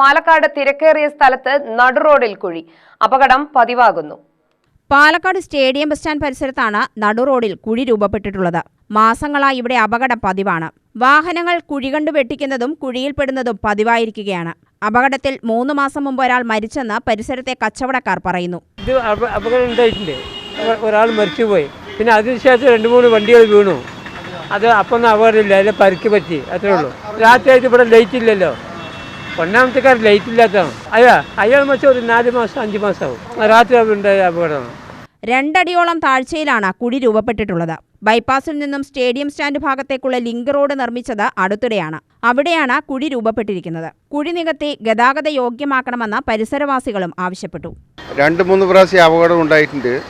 പാലക്കാട് തിരക്കേറിയ സ്ഥലത്ത് നടുറോഡിൽ കുഴി. അപകടം പതിവാകുന്നു. പാലക്കാട് സ്റ്റേഡിയം ബസ് സ്റ്റാൻഡ് പരിസരത്താണ് നടുറോഡിൽ കുഴി രൂപപ്പെട്ടിട്ടുള്ളത്. മാസങ്ങളായി ഇവിടെ അപകടം പതിവാണ്. വാഹനങ്ങൾ കുഴി കണ്ടു വെട്ടിക്കുന്നതും കുഴിയിൽപ്പെടുന്നതും പതിവായിരിക്കുകയാണ്. അപകടത്തിൽ മൂന്ന് മാസം മുമ്പ് ഒരാൾ മരിച്ചെന്ന് പരിസരത്തെ കച്ചവടക്കാർ പറയുന്നു. ഇത് അപകടം ഉണ്ടായിട്ടുണ്ട്. ഒരാൾ മരിച്ചുപോയി. പിന്നെ അതിനുശേഷം രണ്ട് മൂന്ന് വണ്ടികൾ വീണു. അത് അപ്പം അപകടമില്ല. അതിൽ പരിക്ക് പറ്റി. അത്രേ ഉള്ളൂ. രാത്രിയായിട്ട് ഇവിടെ ലൈറ്റ് ഇല്ലല്ലോ. ഒന്നാമത്തെ കാര്യം ലൈറ്റ് ഇല്ലാത്തതാണ്. അയ്യാ അയാൾ മാസം ഒരു നാല് മാസം അഞ്ച് മാസമാവും. രാത്രി ഉണ്ടായ അപകടമാണ്. രണ്ടടിയോളം താഴ്ചയിലാണ് കുഴി രൂപപ്പെട്ടിട്ടുള്ളത്. ബൈപ്പാസിൽ നിന്നും സ്റ്റേഡിയം സ്റ്റാൻഡ് ഭാഗത്തേക്കുള്ള ലിങ്ക് റോഡ് നിർമ്മിച്ചത് അടുത്തിടെയാണ്. അവിടെയാണ് കുഴി രൂപപ്പെട്ടിരിക്കുന്നത്. കുഴി നികത്തി ഗതാഗത യോഗ്യമാക്കണമെന്ന് പരിസരവാസികളും ആവശ്യപ്പെട്ടു. രണ്ട് മൂന്ന് പ്രാവശ്യം അപകടം ഉണ്ടായിട്ടുണ്ട്.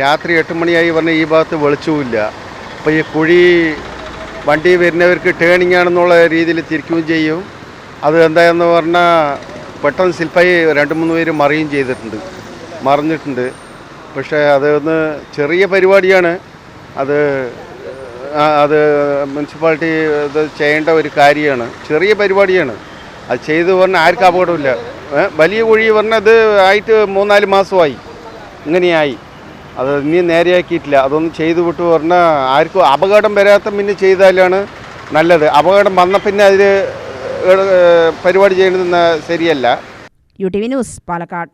രാത്രി എട്ട് മണിയായി പറഞ്ഞ ഈ ഭാഗത്ത് വെളിച്ചവുമില്ല. അപ്പോൾ ഈ കുഴി വണ്ടി വരുന്നവർക്ക് ടേണിംഗ് ആണെന്നുള്ള രീതിയിൽ തിരിക്കുകയും ചെയ്യും. അത് എന്തായെന്ന് പറഞ്ഞാൽ പെട്ടെന്ന് സിൽപ്പായി രണ്ട് മൂന്ന് പേര് മറിയും ചെയ്തിട്ടുണ്ട്. മറിഞ്ഞിട്ടുണ്ട്. പക്ഷേ അതൊന്ന് ചെറിയ പരിപാടിയാണ്. അത് അത് മുനിസിപ്പാലിറ്റി ഇത് ചെയ്യേണ്ട ഒരു കാര്യമാണ്. ചെറിയ പരിപാടിയാണ്. അത് ചെയ്തു പറഞ്ഞാൽ ആർക്കും അപകടമില്ല. വലിയ കുഴി പറഞ്ഞാൽ അത് ആയിട്ട് മൂന്നാൽ മാസമായി. ഇങ്ങനെയായി. അത് ഇനി നേരെയാക്കിയിട്ടില്ല. അതൊന്നും ചെയ്തു വിട്ടു പറഞ്ഞാൽ ആർക്കും അപകടം വരാത്ത പിന്നെ ചെയ്താലാണ് നല്ലത്. അപകടം വന്ന പിന്നെ അതിൽ പരിപാടി ചെയ്യുന്നത് ശരിയല്ല. U T V news Palakkad.